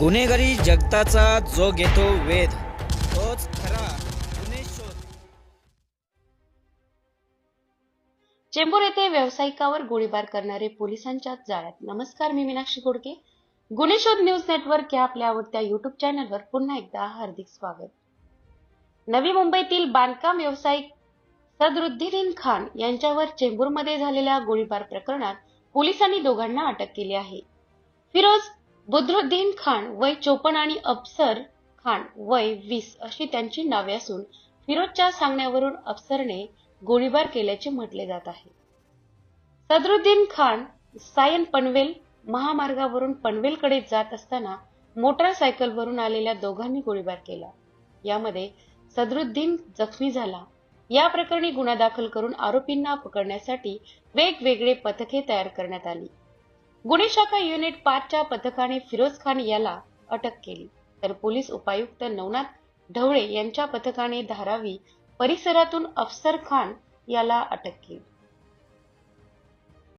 गुन्हेगारी जगताचा जो घेतो वेध तोच खरा गुन्हे शोध. चेंबूर येथे व्यावसायिकावर गोळीबार करणारे पोलिसांच्या जाळ्यात. नमस्कार मी मीनाक्षी गोडके. गुन्हे शोध न्यूज नेटवर्क या आपल्या आवडत्या युट्यूब चॅनलवर पुन्हा एकदा हार्दिक स्वागत. नवी मुंबईतील बांधकाम व्यावसायिक सदरुद्दीन खान यांच्यावर चेंबूरमध्ये झालेल्या गोळीबार प्रकरणात पोलिसांनी दोघांना अटक केली आहे. फिरोज बुद्रुद्दीन खान वय चोपन्न आणि अफसर खान वय वीस अशी त्यांची नावे असून फिरोजच्या सांगण्यावरून अफसरने गोळीबार केल्याचे म्हटले जात आहे. सदरुद्दीन खान सायन पनवेल महामार्गावरून पनवेलकडे जात असताना मोटारसायकलवरून आलेल्या दोघांनी गोळीबार केला. यामध्ये सदरुद्दीन जखमी झाला. या प्रकरणी गुन्हा दाखल करून आरोपींना पकडण्यासाठी वेगवेगळे पथके तयार करण्यात आली. गुन्हे शाखा युनिट पाचच्या पथकाने फिरोज खान याला अटक केली. तर पोलीस उपायुक्त नवनाथ ढवळे यांच्या पथकाने धारावी परिसरातून अफसर खान याला अटक केली.